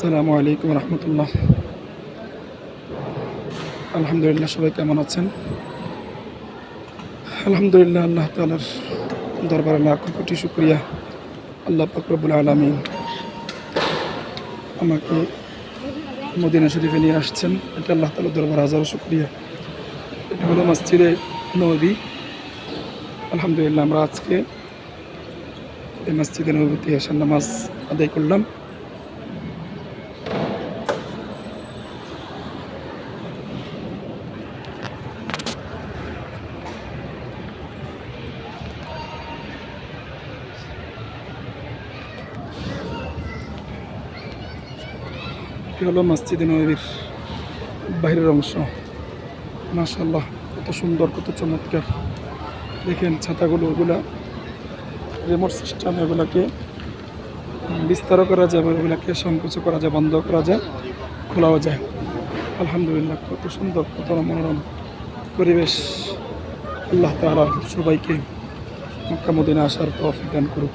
আসসালামু আলাইকুম রহমতুল্লাহ। আলহামদুলিল্লাহ, সবাই কেমন আছেন? আলহামদুলিল্লাহ, আল্লাহ তালার দরবার লাখ কোটি শুক্রিয়া। আল্লাহ ফকরবুল আলমিন আমাকে মদিনা শরীফে নিয়ে আসছেন। এটা আল্লাহ তালার দরবার হাজারো শুক্রিয়া। এটা হলো মসজিদে নবী। আলহামদুলিল্লাহ, আমরা আজকে এই মসজিদে নবীতে এসার নামাজ আদায় করলাম। এটি হলো মসজিদে নবীর বাইরের অংশ। মাশাল্লাহ কত সুন্দর, কত চমৎকার। দেখেন ছাতাগুলো, ওগুলা রিমোট সিস্টেম এগুলাকে বিস্তারও করা যায় এবং এগুলাকে সংকুচ করা যায়, বন্ধ করা যায়, খোলাও যায়। আলহামদুলিল্লাহ, কত সুন্দর, কত মনোরম পরিবেশ। আল্লাহ তাআলা সবাইকে মক্কা আসার তৌফিক দান করুক।